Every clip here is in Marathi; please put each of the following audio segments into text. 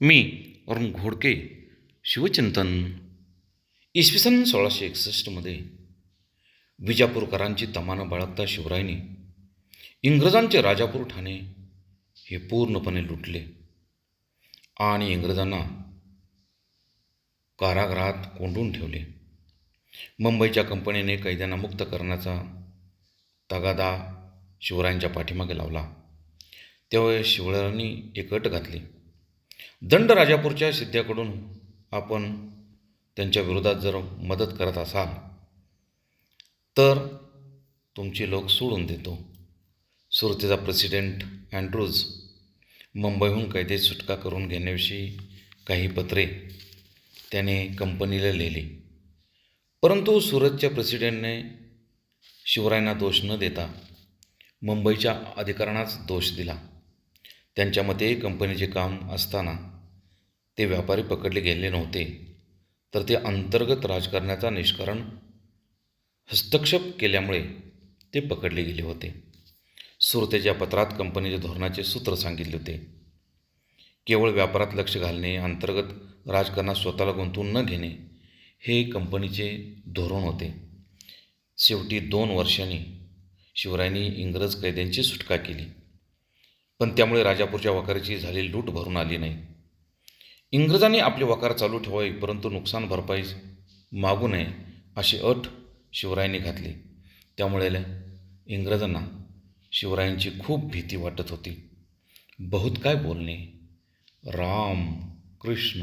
मी अरुण घोडके शिवचिंतन. इसवी सन सोळाशे एकसष्टमध्ये विजापूरकरांची तमानं बाळगता शिवरायांनी इंग्रजांचे राजापूर ठाणे हे पूर्णपणे लुटले आणि इंग्रजांना कारागृहात कोंडून ठेवले. मुंबईच्या कंपनीने कैद्यांना मुक्त करण्याचा तगादा शिवरायांच्या पाठीमागे लावला. त्यावेळेस शिवरायांनी एक अट घातली. दंड राजापूरच्या सिद्ध्याकडून आपण त्यांच्या विरोधात जर मदत करत असाल तर तुमची लोक सोडून देतो. सुरतेचा प्रेसिडेंट अँड्रूज मुंबईहून कैदेत सुटका करून घेण्याविषयी काही पत्रे त्याने कंपनीला लिहिली. परंतु सुरतच्या प्रेसिडेंटने शिवरायांना दोष न देता मुंबईच्या अधिकाऱ्यांनाच दोष दिला. त्यांच्या मते कंपनीचे काम असताना ते व्यापारी पकडले गेले नव्हते. तर ते अंतर्गत राजकारणाचा निष्कारण हस्तक्षेप केल्यामुळे ते पकडले गेले होते. सुरतेच्या पत्रात कंपनीच्या धोरणाचे सूत्र सांगितले होते. केवळ व्यापारात लक्ष घालणे अंतर्गत राजकारणात स्वतःला गुंतवून न घेणे हे कंपनीचे धोरण होते. शेवटी दोन वर्षांनी शिवरायांनी इंग्रज कैद्यांची सुटका केली. पण त्यामुळे राजापूरच्या वाकारीची झालेली लूट भरून आली नाही. इंग्रजांनी आपले वकार चालू ठेवावे परंतु नुकसान भरपाई मागू नये अशी अट शिवरायांनी घातली. त्यामुळे इंग्रजांना शिवरायांची खूप भीती वाटत होती. बहुत काय बोलणे? राम कृष्ण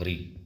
हरी.